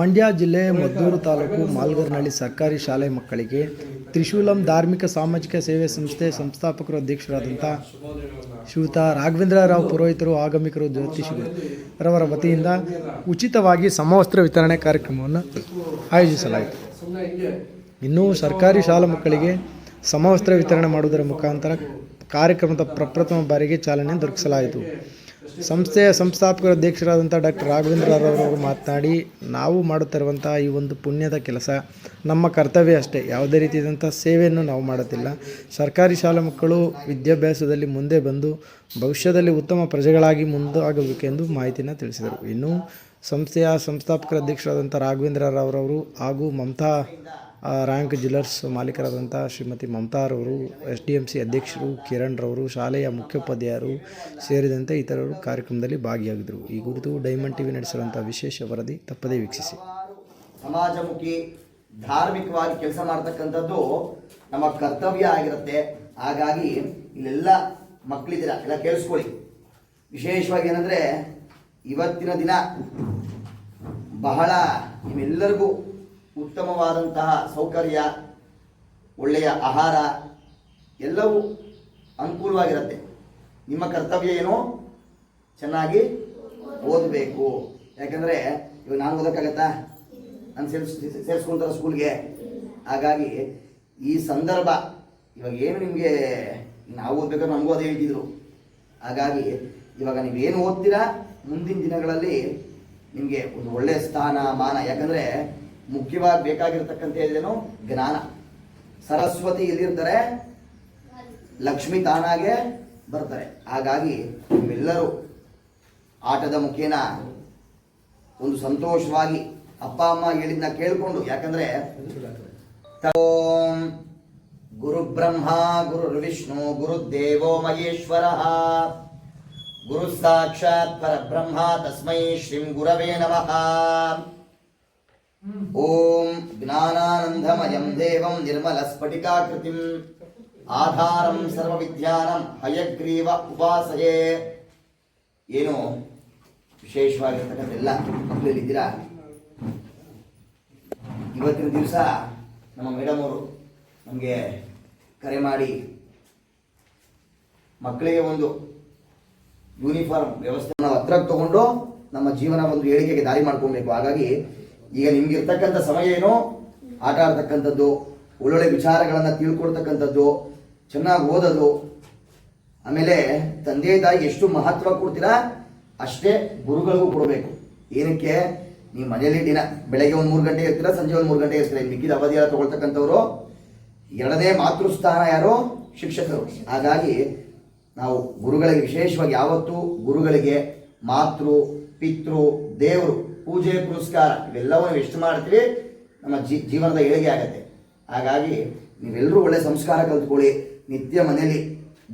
ಮಂಡ್ಯ ಜಿಲ್ಲೆ ಮದ್ದೂರು ತಾಲೂಕು ಮಾಲ್ಗರ್ನಹಳ್ಳಿ ಸರ್ಕಾರಿ ಶಾಲೆ ಮಕ್ಕಳಿಗೆ ತ್ರಿಶೂಲಂ ಧಾರ್ಮಿಕ ಸಾಮಾಜಿಕ ಸೇವೆ ಸಂಸ್ಥೆ ಸಂಸ್ಥಾಪಕರು ಅಧ್ಯಕ್ಷರಾದಂಥ ಶ್ರೀಯುತ ರಾಘವೇಂದ್ರ ರಾವ್ ಪುರೋಹಿತರು ಆಗಮಿಕರು ಜ್ಯೋತಿಷಿಗಳು ರವರ ವತಿಯಿಂದ ಉಚಿತವಾಗಿ ಸಮವಸ್ತ್ರ ವಿತರಣೆ ಕಾರ್ಯಕ್ರಮವನ್ನು ಆಯೋಜಿಸಲಾಯಿತು. ಇನ್ನೂ ಸರ್ಕಾರಿ ಶಾಲಾ ಮಕ್ಕಳಿಗೆ ಸಮವಸ್ತ್ರ ವಿತರಣೆ ಮಾಡುವುದರ ಮುಖಾಂತರ ಕಾರ್ಯಕ್ರಮದ ಪ್ರಪ್ರಥಮ ಬಾರಿಗೆ ಚಾಲನೆ ದೊರಕಿಸಲಾಯಿತು. ಸಂಸ್ಥೆಯ ಸಂಸ್ಥಾಪಕರ ಅಧ್ಯಕ್ಷರಾದಂಥ ಡಾಕ್ಟರ್ ರಾಘವೇಂದ್ರ ರವರು ಮಾತನಾಡಿ, ನಾವು ಮಾಡುತ್ತಿರುವಂಥ ಈ ಒಂದು ಪುಣ್ಯದ ಕೆಲಸ ನಮ್ಮ ಕರ್ತವ್ಯ ಅಷ್ಟೇ. ಯಾವುದೇ ರೀತಿಯಾದಂಥ ಸೇವೆಯನ್ನು ನಾವು ಮಾಡುತ್ತಿಲ್ಲ. ಸರ್ಕಾರಿ ಶಾಲಾ ಮಕ್ಕಳು ವಿದ್ಯಾಭ್ಯಾಸದಲ್ಲಿ ಮುಂದೆ ಬಂದು ಭವಿಷ್ಯದಲ್ಲಿ ಉತ್ತಮ ಪ್ರಜೆಗಳಾಗಿ ಮುಂದಾಗಬೇಕೆಂದು ಮಾಹಿತಿಯನ್ನು ತಿಳಿಸಿದರು. ಇನ್ನು ಸಂಸ್ಥೆಯ ಸಂಸ್ಥಾಪಕರ ಅಧ್ಯಕ್ಷರಾದಂಥ ರಾಘವೇಂದ್ರ ರಾವ್ರವರು ಹಾಗೂ ಮಮತಾ ರ್ಯಾಂಕ್ ಜಿಲ್ಲರ್ಸ್ ಮಾಲೀಕರಾದಂಥ ಶ್ರೀಮತಿ ಮಮತಾರವರು ಎಸ್ ಡಿ ಎಂ ಸಿ ಅಧ್ಯಕ್ಷರು ಕಿರಣ್ರವರು ಶಾಲೆಯ ಮುಖ್ಯೋಪಾಧ್ಯಾಯರು ಸೇರಿದಂತೆ ಇತರರು ಕಾರ್ಯಕ್ರಮದಲ್ಲಿ ಭಾಗಿಯಾಗಿದ್ದರು. ಈ ಕುರಿತು ಡೈಮಂಡ್ ಟಿವಿ ನಡೆಸಿರುವಂಥ ವಿಶೇಷ ವರದಿ ತಪ್ಪದೇ ವೀಕ್ಷಿಸಿ. ಸಮಾಜಮುಖಿ ಧಾರ್ಮಿಕವಾಗಿ ಕೆಲಸ ಮಾಡ್ತಕ್ಕಂಥದ್ದು ನಮ್ಮ ಕರ್ತವ್ಯ ಆಗಿರುತ್ತೆ. ಹಾಗಾಗಿ ಇಲ್ಲೆಲ್ಲ ಮಕ್ಕಳಿದ್ದೀರ ಎಲ್ಲ ಕೇಳಿಸ್ಕೊಳ್ಳಿ. ವಿಶೇಷವಾಗಿ ಏನಂದರೆ ಇವತ್ತಿನ ದಿನ ಬಹಳ ನಿಮ್ಮೆಲ್ಲರಿಗೂ ಉತ್ತಮವಾದಂತಹ ಸೌಕರ್ಯ, ಒಳ್ಳೆಯ ಆಹಾರ, ಎಲ್ಲವೂ ಅನುಕೂಲವಾಗಿರುತ್ತೆ. ನಿಮ್ಮ ಕರ್ತವ್ಯ ಏನು ಚೆನ್ನಾಗಿ ಓದಬೇಕು. ಯಾಕಂದರೆ ಇವಾಗ ನಾನು ಓದೋಕ್ಕಾಗತ್ತಾ? ನಾನು ಸೇರಿಸ್, ಸೇರಿಸ್ಕೊಂತಾರೆ ಸ್ಕೂಲ್ಗೆ. ಹಾಗಾಗಿ ಈ ಸಂದರ್ಭ ಇವಾಗ ಏನು ನಿಮಗೆ ನಾವು ಓದ್ಬೇಕಾದ್ರೆ ನಮಗೂ ಅದೇ ಹೇಳ್ತಿದ್ರು. ಹಾಗಾಗಿ ಇವಾಗ ನೀವೇನು ಓದ್ತೀರಾ? ಮುಂದಿನ ದಿನಗಳಲ್ಲಿ ನಿಮಗೆ ಒಂದು ಒಳ್ಳೆಯ ಸ್ಥಾನ ಮಾನ ಯಾಕಂದರೆ ಮುಖ್ಯವಾಗಿ ಬೇಕಾಗಿರ್ತಕ್ಕಂಥ ಏನೇನು ಜ್ಞಾನ. ಸರಸ್ವತಿ ಎಲ್ಲಿರ್ತಾರೆ? ಲಕ್ಷ್ಮಿ ತಾನಾಗೆ ಬರ್ತಾರೆ. ಹಾಗಾಗಿ ನಿಮ್ಮೆಲ್ಲರೂ ಆಟದ ಮುಖೇನ ಒಂದು ಸಂತೋಷವಾಗಿ ಅಪ್ಪ, ಅಮ್ಮ ಹೇಳಿದ್ನ ಕೇಳಿಕೊಂಡು, ಯಾಕಂದ್ರೆ ಓಂ ಗುರು ಬ್ರಹ್ಮ, ಗುರು ವಿಷ್ಣು, ಗುರು ದೇವೋ ಮಹೇಶ್ವರ. ಗುರು ಸಾಕ್ಷಾತ್ ಪರಬ್ರಹ್ಮ, ತಸ್ಮೈ ಶ್ರೀ ಗುರವೇ ನಮಃ. ಓಂ ಜ್ಞಾನಾನಂದಮಯಂ ದೇವಂ ನಿರ್ಮಲ ಸ್ಫಟಿಕಾಕೃತಿಂ ಆಧಾರಂ ಸರ್ವವಿಜ್ಞಾನಂ ಹಯಗ್ರೀವ ಉಪಾಸಯೇ ಏನು ವಿಶೇಷವಾಗಿರ್ತಕ್ಕಂಥೆಲ್ಲ ಮಕ್ಕಳಲ್ಲಿದ್ದೀರಾ ಇವತ್ತಿನ ದಿವಸ ನಮ್ಮ ಮೇಡಮ್ ಅವರು ನಮಗೆ ಕರೆ ಮಾಡಿ ಮಕ್ಕಳಿಗೆ ಒಂದು ಯೂನಿಫಾರ್ಮ್ ವ್ಯವಸ್ಥೆ ನಾವು ಹತ್ರಕ್ಕೆ ತಗೊಂಡು ನಮ್ಮ ಜೀವನ ಒಂದು ಏಳಿಗೆಗೆ ದಾರಿ ಮಾಡ್ಕೊಬೇಕು. ಹಾಗಾಗಿ ಈಗ ನಿಮ್ಗೆ ಇರ್ತಕ್ಕಂಥ ಸಮಯ ಏನು? ಆಟ ಆಡ್ತಕ್ಕಂಥದ್ದು, ಒಳ್ಳೊಳ್ಳೆ ವಿಚಾರಗಳನ್ನು ತಿಳ್ಕೊಡ್ತಕ್ಕಂಥದ್ದು, ಚೆನ್ನಾಗಿ ಓದೋದು. ಆಮೇಲೆ ತಂದೆ ತಾಯಿ ಎಷ್ಟು ಮಹತ್ವ ಕೊಡ್ತೀರಾ? ಅಷ್ಟೇ ಗುರುಗಳಿಗೂ ಕೊಡಬೇಕು. ಏನಕ್ಕೆ? ನೀವು ಮನೆಯಲ್ಲಿ ದಿನ, ಬೆಳಗ್ಗೆ ಒಂದು ಮೂರು ಗಂಟೆ ಇರ್ತೀರಾ, ಸಂಜೆ ಒಂದು ಮೂರು ಗಂಟೆ ಇರ್ತೀರಾ? ಮಿಕ್ಕಿದ ಅವಧಿ ಎಲ್ಲ ತಗೊಳ್ತಕ್ಕಂಥವ್ರು, ಎರಡನೇ ಮಾತೃಸ್ಥಾನ ಯಾರು? ಶಿಕ್ಷಕರು. ಹಾಗಾಗಿ ನಾವು ಗುರುಗಳಿಗೆ ವಿಶೇಷವಾಗಿ ಯಾವತ್ತೂ ಗುರುಗಳಿಗೆ ಮಾತೃ, ಪಿತೃ, ದೇವರು ಪೂಜೆ, ಪುರಸ್ಕಾರ ಇವೆಲ್ಲವನ್ನು ಎಷ್ಟು ಮಾಡ್ತೀವಿ, ನಮ್ಮ ಜೀ, ಜೀವನದ ಏಳಿಗೆ ಆಗತ್ತೆ. ಹಾಗಾಗಿ ನೀವೆಲ್ಲರೂ ಒಳ್ಳೆ ಸಂಸ್ಕಾರ ಕಲ್ತ್ಕೊಳ್ಳಿ, ನಿತ್ಯ ಮನೆಯಲ್ಲಿ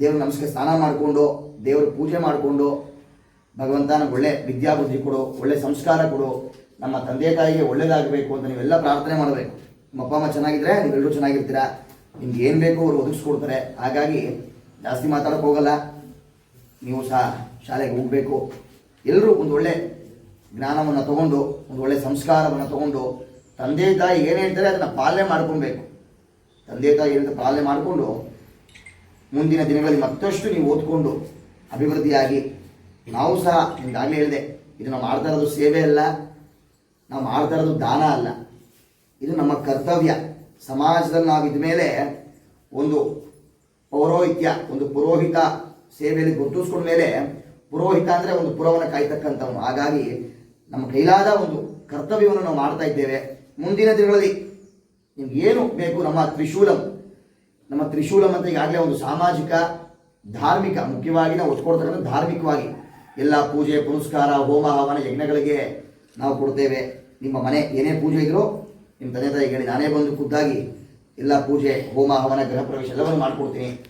ದೇವ್ರ ನಮಸ್ಕಾರ ಸ್ನಾನ ಮಾಡಿಕೊಂಡು, ದೇವ್ರ ಪೂಜೆ ಮಾಡಿಕೊಂಡು ಭಗವಂತನ ಒಳ್ಳೆ ವಿದ್ಯಾಬುದ್ಧಿ ಕೊಡು, ಒಳ್ಳೆ ಸಂಸ್ಕಾರ ಕೊಡು, ನಮ್ಮ ತಂದೆ ತಾಯಿಗೆ ಒಳ್ಳೇದಾಗಬೇಕು ಅಂತ ನೀವೆಲ್ಲ ಪ್ರಾರ್ಥನೆ ಮಾಡಬೇಕು. ನಿಮ್ಮ ಅಪ್ಪ, ಅಮ್ಮ ಚೆನ್ನಾಗಿದ್ರೆ ನೀವೆಲ್ಲರೂ ಚೆನ್ನಾಗಿರ್ತೀರ? ನಿಮ್ಗೆ ಏನು ಬೇಕೋ ಅವರು ಒದಗಿಸ್ಕೊಡ್ತಾರೆ. ಹಾಗಾಗಿ ಜಾಸ್ತಿ ಮಾತಾಡೋಕೆ ಹೋಗಲ್ಲ. ನೀವು ಸಹ ಶಾಲೆಗೆ ಹೋಗಬೇಕು. ಎಲ್ಲರೂ ಒಂದು ಒಳ್ಳೆ ಜ್ಞಾನವನ್ನು ತಗೊಂಡು, ಒಂದು ಒಳ್ಳೆಯ ಸಂಸ್ಕಾರವನ್ನು ತಗೊಂಡು, ತಂದೆ ತಾಯಿ ಏನು ಹೇಳ್ತಾರೆ ಅದನ್ನು ಪಾಲನೆ ಮಾಡ್ಕೊಬೇಕು. ತಂದೆ ತಾಯಿ ಏನಂತ ಪಾಲನೆ ಮಾಡಿಕೊಂಡು, ಮುಂದಿನ ದಿನಗಳಲ್ಲಿ ಮತ್ತಷ್ಟು ನೀವು ಓದ್ಕೊಂಡು, ಅಭಿವೃದ್ಧಿಯಾಗಿ, ನಾವು ಸಹ ನಿಮ್ಗಾಗಲೇ ಹೇಳಿದೆ, ಇದು ನಾವು ಮಾಡ್ತಾ ಇರೋದು ಸೇವೆ ಅಲ್ಲ, ನಾವು ಮಾಡ್ತಾ ಇರೋದು ದಾನ ಅಲ್ಲ. ಇದು ನಮ್ಮ ಕರ್ತವ್ಯ. ಸಮಾಜದಲ್ಲಿ ನಾವು ಇದ್ಮೇಲೆ ಒಂದು ಪೌರೋಹಿತ್ಯ, ಒಂದು ಪುರೋಹಿತ ಸೇವೆಯಲ್ಲಿ ಗುರುತಿಸ್ಕೊಂಡ ಮೇಲೆ, ಪುರೋಹಿತ ಅಂದರೆ ಒಂದು ಪುರವನ್ನು ಕಾಯ್ತಕ್ಕಂಥವನು. ಹಾಗಾಗಿ ನಮ್ಮ ಕೈಲಾದ ಒಂದು ಕರ್ತವ್ಯವನ್ನು ನಾವು ಮಾಡ್ತಾ ಇದ್ದೇವೆ. ಮುಂದಿನ ದಿನಗಳಲ್ಲಿ ನಿಮ್ಗೆ ಏನು ಬೇಕು? ನಮ್ಮ ತ್ರಿಶೂಲಂ. ನಮ್ಮ ತ್ರಿಶೂಲಂ ಅಂತ ಈಗಾಗಲೇ ಒಂದು ಸಾಮಾಜಿಕ, ಧಾರ್ಮಿಕ, ಮುಖ್ಯವಾಗಿ ನಾವು ಒತ್ತು ಧಾರ್ಮಿಕವಾಗಿ ಎಲ್ಲ ಪೂಜೆ, ಪುನಸ್ಕಾರ, ಹೋಮ, ಹವನ, ಯಜ್ಞಗಳಿಗೆ ನಾವು ಕೊಡ್ತೇವೆ. ನಿಮ್ಮ ಮನೆ ಏನೇ ಪೂಜೆ ಇದ್ರೂ ನಿಮ್ಮ ತಂದೆ ತಾಯಿಗಳಿಗೆ ಹೇಳಿ, ನಾನೇ ಬಂದು ಖುದ್ದಾಗಿ ಎಲ್ಲ ಪೂಜೆ, ಹೋಮ, ಹವನ, ಗೃಹ ಪ್ರವೇಶ ಎಲ್ಲವನ್ನು ಮಾಡ್ಕೊಡ್ತೀನಿ.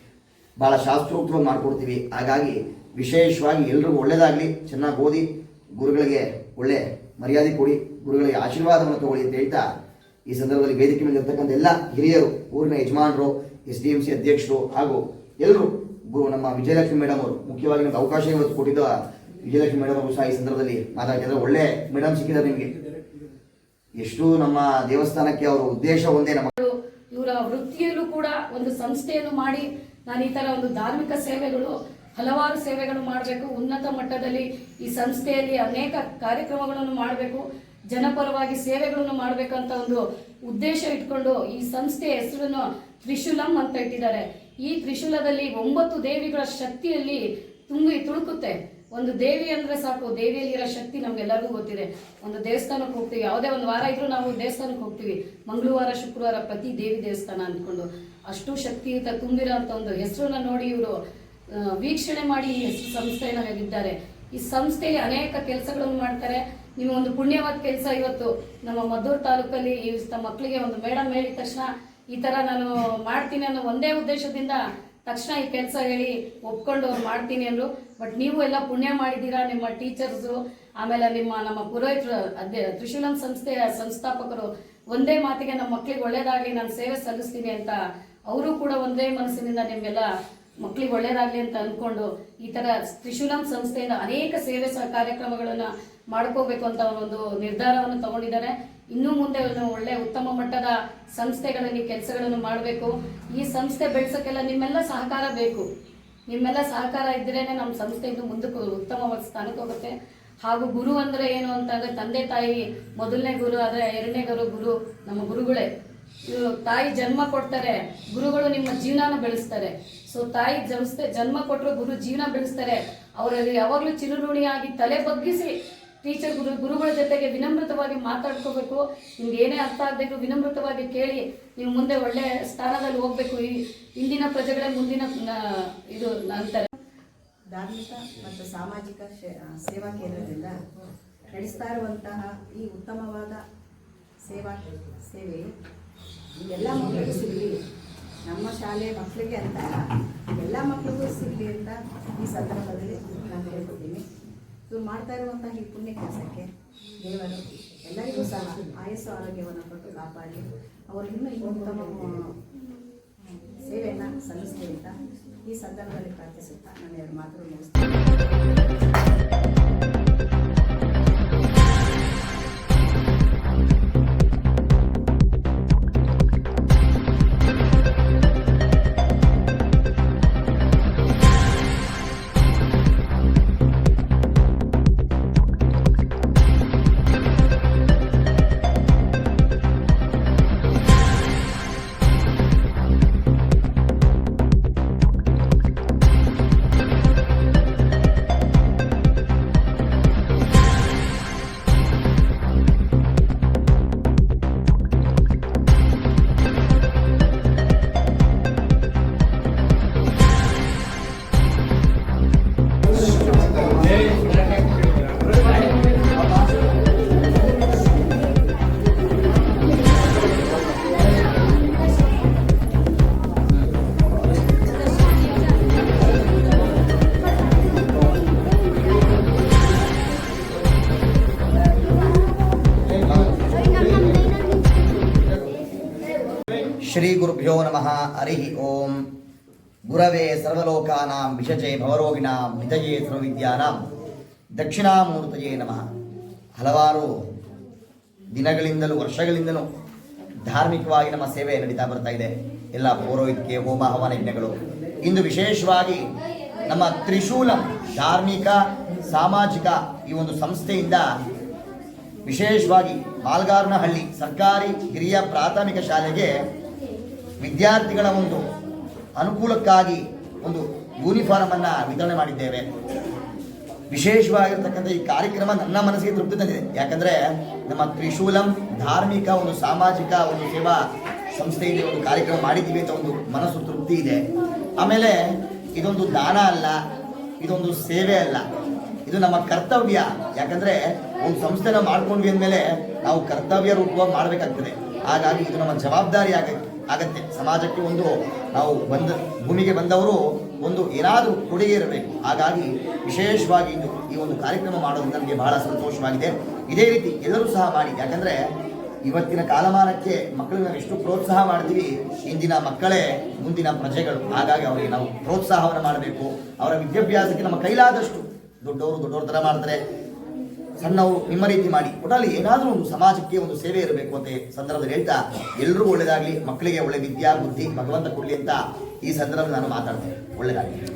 ಭಾಳ ಶಾಸ್ತ್ರೋಕ್ತವಾಗಿ ಮಾಡ್ಕೊಡ್ತೀವಿ. ಹಾಗಾಗಿ ವಿಶೇಷವಾಗಿ ಎಲ್ರಿಗೂ ಒಳ್ಳೆಯದಾಗಲಿ ಚೆನ್ನಾಗಿ ಓದಿ, ಗುರುಗಳಿಗೆ ಒಳ್ಳೆ ಮರ್ಯಾದೆ ಕೊಡಿ ಗುರುಗಳಿಗೆ ಆಶೀರ್ವಾದವನ್ನು ತಗೊಳ್ಳಿ ಅಂತ ಹೇಳ್ತಾ ಈ ಸಂದರ್ಭದಲ್ಲಿ ವೇದಿಕೆ ಮೇಲೆ ಇರ್ತಕ್ಕಂಥ ಎಲ್ಲ ಹಿರಿಯರು, ಊರಿನ ಯಜಮಾನರು, ಎಸ್ ಡಿ ಎಂ ಸಿ ಅಧ್ಯಕ್ಷರು ಹಾಗೂ ಎಲ್ಲರೂ ಗುರು ನಮ್ಮ ವಿಜಯಲಕ್ಷ್ಮಿ ಮೇಡಮ್ ಅವರು, ಮುಖ್ಯವಾಗಿ ನಮ್ಗೆ ಅವಕಾಶ ಇವತ್ತು ಕೊಟ್ಟಿದ್ದ ವಿಜಯಲಕ್ಷ್ಮಿ ಮೇಡಮ್ ಅವರು ಸಹ ಈ ಸಂದರ್ಭದಲ್ಲಿ ಮಾತಾಡ್ತಿದ್ದಾರೆ ಒಳ್ಳೆ ಮೇಡಮ್ ಸಿಕ್ಕಿದ್ದಾರೆ ನಿಮಗೆ. ಎಷ್ಟು ನಮ್ಮ ದೇವಸ್ಥಾನಕ್ಕೆ ಅವರ ಉದ್ದೇಶ ಒಂದೇ ನಮ್ಮ ಇವರ ವೃತ್ತಿಯಲ್ಲೂ ಕೂಡ ಒಂದು ಸಂಸ್ಥೆಯನ್ನು ಮಾಡಿ, ನಾನು ಈ ತರ ಒಂದು ಧಾರ್ಮಿಕ ಸೇವೆಗಳು ಹಲವಾರು ಸೇವೆಗಳು ಮಾಡಬೇಕು. ಉನ್ನತ ಮಟ್ಟದಲ್ಲಿ ಈ ಸಂಸ್ಥೆಯಲ್ಲಿ ಅನೇಕ ಕಾರ್ಯಕ್ರಮಗಳನ್ನು ಮಾಡಬೇಕು. ಜನಪರವಾಗಿ ಸೇವೆಗಳನ್ನು ಮಾಡಬೇಕಂತ ಒಂದು ಉದ್ದೇಶ ಇಟ್ಕೊಂಡು ಈ ಸಂಸ್ಥೆಯ ಹೆಸರನ್ನು ತ್ರಿಶೂಲಂ ಅಂತ ಇಟ್ಟಿದ್ದಾರೆ. ಈ ತ್ರಿಶೂಲದಲ್ಲಿ ಒಂಬತ್ತು ದೇವಿಗಳ ಶಕ್ತಿಯಲ್ಲಿ ತುಂಬಿ ತುಳುಕುತ್ತೆ. ಒಂದು ದೇವಿ ಅಂದ್ರೆ ಸಾಕು. ದೇವಿಯಲ್ಲಿರೋ ಶಕ್ತಿ ನಮ್ಗೆಲ್ಲರಿಗೂ ಗೊತ್ತಿದೆ. ಒಂದು ದೇವಸ್ಥಾನಕ್ಕೆ ಹೋಗ್ತೀವಿ. ಯಾವುದೇ ಒಂದು ವಾರ ಇದ್ರೂ ನಾವು ದೇವಸ್ಥಾನಕ್ಕೆ ಹೋಗ್ತೀವಿ. ಮಂಗಳವಾರ, ಶುಕ್ರವಾರ ಪ್ರತಿ ದೇವಿ ದೇವಸ್ಥಾನ ಅಂದ್ಕೊಂಡು. ಅಷ್ಟು ಶಕ್ತಿಯುತ ತುಂಬಿರೋ ಅಂತ ಒಂದು ಹೆಸರನ್ನ ನೋಡಿ ಇವರು ವೀಕ್ಷಣೆ ಮಾಡಿ ಈ ಹೆಸರು ಈ ಸಂಸ್ಥೆಯಲ್ಲಿ ಅನೇಕ ಕೆಲಸಗಳನ್ನು ಮಾಡ್ತಾರೆ. ನಿಮ್ಮ ಒಂದು ಪುಣ್ಯವಾದ ಕೆಲಸ ಇವತ್ತು ನಮ್ಮ ಮದ್ದೂರು ತಾಲೂಕಲ್ಲಿ ಈ ತ- ಮಕ್ಕಳಿಗೆ ಒಂದು ಮೇಡಮ್ ಹೇಳಿದ ತಕ್ಷಣ ಈ ತರ ನಾನು ಮಾಡ್ತೀನಿ ಅನ್ನೋ ಒಂದೇ ಉದ್ದೇಶದಿಂದ ತಕ್ಷಣ ಈ ಕೆಲಸ ಹೇಳಿ ಒಪ್ಕೊಂಡು ಅವ್ರು ಮಾಡ್ತೀನಿ ಅಂದ್ರು. ಬಟ್ ನೀವು ಎಲ್ಲ ಪುಣ್ಯ ಮಾಡಿದ್ದೀರಾ ನಿಮ್ಮ ಟೀಚರ್ಸು, ಆಮೇಲೆ ನಿಮ್ಮ ನಮ್ಮ ಪುರೋಹಿತರು ಅದೇ ತ್ರಿಶೂಲಂ ಸಂಸ್ಥೆಯ ಸಂಸ್ಥಾಪಕರು, ಒಂದೇ ಮಾತಿಗೆ ನಮ್ಮ ಮಕ್ಕಳಿಗೆ ಒಳ್ಳೇದಾಗಲಿ, ನಾನು ಸೇವೆ ಸಲ್ಲಿಸ್ತೀನಿ ಅಂತ ಅವರು ಕೂಡ ಒಂದೇ ಮನಸ್ಸಿನಿಂದ ನಿಮ್ಗೆಲ್ಲ ಮಕ್ಕಳಿಗೆ ಒಳ್ಳೇದಾಗ್ಲಿ ಅಂತ ಅನ್ಕೊಂಡು ಈ ತರ ತ್ರಿಶೂಲಂ ಸಂಸ್ಥೆಯಿಂದ ಅನೇಕ ಸೇವೆ ಕಾರ್ಯಕ್ರಮಗಳನ್ನು ಮಾಡ್ಕೋಬೇಕು ಅಂತ ಒಂದು ನಿರ್ಧಾರವನ್ನು ತಗೊಂಡಿದ್ದಾರೆ. ಇನ್ನು ಮುಂದೆ ಒಳ್ಳೆ ಉತ್ತಮ ಮಟ್ಟದ ಸಂಸ್ಥೆಗಳಲ್ಲಿ ಕೆಲಸಗಳನ್ನು ಮಾಡಬೇಕು. ಈ ಸಂಸ್ಥೆ ಬೆಳೆಸೋಕ್ಕೆಲ್ಲ ನಿಮ್ಮೆಲ್ಲ ಸಹಕಾರ ಬೇಕು. ನಿಮ್ಮೆಲ್ಲ ಸಹಕಾರ ಇದ್ರೇನೆ ನಮ್ಮ ಸಂಸ್ಥೆ ಇನ್ನು ಮುಂದಕ್ಕೆ ಉತ್ತಮವಾದ ಸ್ಥಾನಕ್ಕೆ ಹೋಗುತ್ತೆ. ಹಾಗೂ ಗುರು ಅಂದ್ರೆ ಏನು ಅಂತಂದರೆ ತಂದೆ ತಾಯಿ ಮೊದಲನೇ ಗುರು ಆದ್ರೆ ಎರಡನೇ ಗುರು ಗುರು ನಮ್ಮ ಗುರುಗಳೇ. ತಾಯಿ ಜನ್ಮ ಕೊಡ್ತಾರೆ, ಗುರುಗಳು ನಿಮ್ಮ ಜೀವನಾನ ಬೆಳೆಸ್ತಾರೆ. ಸೊ ತಾಯಿ ಜನ್ಸ್ತೆ, ಜನ್ಮ ಕೊಟ್ಟರು ಗುರು ಜೀವನ ಬೆಳೆಸ್ತಾರೆ. ಅವರಲ್ಲಿ ಯಾವಾಗಲೂ ಚಿರುರುಣಿಯಾಗಿ ತಲೆ ಬಗ್ಗಿಸಿ ಟೀಚರ್ ಗುರು, ಗುರುಗಳ ಜೊತೆಗೆ ವಿನಮ್ರತವಾಗಿ ಮಾತಾಡ್ಕೋಬೇಕು. ನಿಮ್ಗೆ ಏನೇ ಅರ್ಥ ಆಗಬೇಕು ವಿನಮ್ರತವಾಗಿ ಕೇಳಿ, ನೀವು ಮುಂದೆ ಒಳ್ಳೆ ಸ್ಥಾನದಲ್ಲಿ ಹೋಗ್ಬೇಕು. ಈ ಇಂದಿನ ಪ್ರಜೆಗಳೇ ಮುಂದಿನ ಇದು ಅಂತಾರೆ. ಧಾರ್ಮಿಕ ಮತ್ತು ಸಾಮಾಜಿಕ ಸೇವಾ ಕೇಂದ್ರದಿಂದ ನಡೆಸ್ತಾ ಇರುವಂತಹ ಈ ಉತ್ತಮವಾದ ಸೇವಾ, ಸೇವೆ ಎಲ್ಲ ಮಕ್ಕಳಿಗೂ ಸಿಗಲಿ. ನಮ್ಮ ಶಾಲೆ ಮಕ್ಕಳಿಗೆ ಅಂತ ಎಲ್ಲ ಮಕ್ಕಳಿಗೂ ಸಿಗಲಿ ಅಂತ ಈ ಸಂದರ್ಭದಲ್ಲಿ ನಾನು ಹೇಳ್ಕೊತೀನಿ. ಇವ್ರು ಮಾಡ್ತಾ ಇರುವಂತಹ ಈ ಪುಣ್ಯ ಕೆಲಸಕ್ಕೆ ದೇವರು ಎಲ್ಲರಿಗೂ ಸಹ ಆಯಸ್ಸು, ಆರೋಗ್ಯವನ್ನು ಕೊಟ್ಟು ಕಾಪಾಡಿ. ಅವರು ಇನ್ನೂ ಉತ್ತಮ ಸೇವೆಯನ್ನು ಸಲ್ಲಿಸಲಿ ಅಂತ ಈ ಸಂದರ್ಭದಲ್ಲಿ ಪ್ರಾರ್ಥಿಸುತ್ತಾ ನಾನು ಎರಡು ಮಾತುಗಳು ಮುಗಿಸ್ತೀನಿ. ಶ್ರೀ ಗುರುಭ್ಯೋ ನಮಃ ಹರಿ ಓಂ ಗುರವೇ ಸರ್ವಲೋಕಾನಾಂ ವಿಷಜೆ ಭವರೋಗಿಣಾಂ ಹಿತಯೇ ಸರ್ವವಿದ್ಯಾನಾಂ ದಕ್ಷಿಣಾಮೂರ್ತಯೇ ನಮಃ ಹಲವಾರು ದಿನಗಳಿಂದಲೂ ವರ್ಷಗಳಿಂದಲೂ ಧಾರ್ಮಿಕವಾಗಿ ನಮ್ಮ ಸೇವೆ ನಡೀತಾ ಬರ್ತಾ ಇದೆ. ಎಲ್ಲ ಪೌರೋಹಿತ್ಯ, ಹೋಮ, ಹವನ ಯಜ್ಞಗಳು. ಇಂದು ವಿಶೇಷವಾಗಿ ನಮ್ಮ ತ್ರಿಶೂಲಂ ಧಾರ್ಮಿಕ, ಸಾಮಾಜಿಕ ಈ ಒಂದು ಸಂಸ್ಥೆಯಿಂದ ವಿಶೇಷವಾಗಿ ಮಾಲ್ಗಾರ್ನಹಳ್ಳಿ ಸರ್ಕಾರಿ ಹಿರಿಯ ಪ್ರಾಥಮಿಕ ಶಾಲೆಗೆ ವಿದ್ಯಾರ್ಥಿಗಳ ಒಂದು ಅನುಕೂಲಕ್ಕಾಗಿ ಒಂದು ಯೂನಿಫಾರ್ಮ್ ಅನ್ನ ವಿತರಣೆ ಮಾಡಿದ್ದೇವೆ. ವಿಶೇಷವಾಗಿರ್ತಕ್ಕಂಥ ಈ ಕಾರ್ಯಕ್ರಮ ನನ್ನ ಮನಸ್ಸಿಗೆ ತೃಪ್ತಿ ತಂದಿದೆ. ಯಾಕಂದ್ರೆ ನಮ್ಮ ತ್ರಿಶೂಲಂ ಧಾರ್ಮಿಕ ಒಂದು ಸಾಮಾಜಿಕ ಒಂದು ಸೇವಾ ಸಂಸ್ಥೆಯಲ್ಲಿ ಒಂದು ಕಾರ್ಯಕ್ರಮ ಮಾಡಿದ್ದೀವಿ ಅಂತ ಒಂದು ಮನಸ್ಸು ತೃಪ್ತಿ ಇದೆ. ಆಮೇಲೆ ಇದೊಂದು ದಾನ ಅಲ್ಲ, ಇದೊಂದು ಸೇವೆ ಅಲ್ಲ. ಇದು ನಮ್ಮ ಕರ್ತವ್ಯ. ಯಾಕಂದ್ರೆ ಒಂದು ಸಂಸ್ಥೆನ ಮಾಡ್ಕೊಂಡ್ವಿ ಅಂದಮೇಲೆ ನಾವು ಕರ್ತವ್ಯ ರೂಪವಾಗಿ ಮಾಡಬೇಕಾಗ್ತದೆ. ಹಾಗಾಗಿ ಇದು ನಮ್ಮ ಜವಾಬ್ದಾರಿ ಆಗ ಆಗತ್ತೆ. ಸಮಾಜಕ್ಕೆ ಒಂದು ನಾವು ಬಂದ, ಭೂಮಿಗೆ ಬಂದವರು ಒಂದು ಏನಾದರೂ ಕೊಡುಗೆ ಇರಬೇಕು. ಹಾಗಾಗಿ ವಿಶೇಷವಾಗಿ ಇದು ಈ ಒಂದು ಕಾರ್ಯಕ್ರಮ ಮಾಡೋದು ನನಗೆ ಬಹಳ ಸಂತೋಷವಾಗಿದೆ. ಇದೇ ರೀತಿ ಎಲ್ಲರೂ ಸಹ ಮಾಡಿ. ಯಾಕಂದರೆ ಇವತ್ತಿನ ಕಾಲಮಾನಕ್ಕೆ ಮಕ್ಕಳನ್ನ ನಾವು ಎಷ್ಟು ಪ್ರೋತ್ಸಾಹ ಮಾಡ್ತೀವಿ ಇಂದಿನ ಮಕ್ಕಳೇ ಮುಂದಿನ ಪ್ರಜೆಗಳು. ಹಾಗಾಗಿ ಅವರಿಗೆ ನಾವು ಪ್ರೋತ್ಸಾಹವನ್ನು ಮಾಡಬೇಕು. ಅವರ ವಿದ್ಯಾಭ್ಯಾಸಕ್ಕೆ ನಮ್ಮ ಕೈಲಾದಷ್ಟು ದೊಡ್ಡವರು ದೊಡ್ಡವ್ರ ಥರ ಮಾಡ್ತಾರೆ. ಸಣ್ಣವರು ನಿಮ್ಮ ರೀತಿ ಮಾಡಿ. ಒಟ್ಟಲ್ಲಿ ಏನಾದರೂ ಒಂದು ಸಮಾಜಕ್ಕೆ ಒಂದು ಸೇವೆ ಇರಬೇಕು ಅಂತ ಸಂದರ್ಭದಲ್ಲಿ ಹೇಳ್ತಾ ಎಲ್ಲರೂ ಒಳ್ಳೇದಾಗಲಿ, ಮಕ್ಕಳಿಗೆ ಒಳ್ಳೆ ವಿದ್ಯಾ, ಬುದ್ಧಿ, ಭಗವಂತ ಕೊಡಲಿ ಅಂತ ಈ ಸಂದರ್ಭದಲ್ಲಿ ನಾನು ಮಾತಾಡ್ತೇನೆ. ಒಳ್ಳೇದಾಗಲಿ.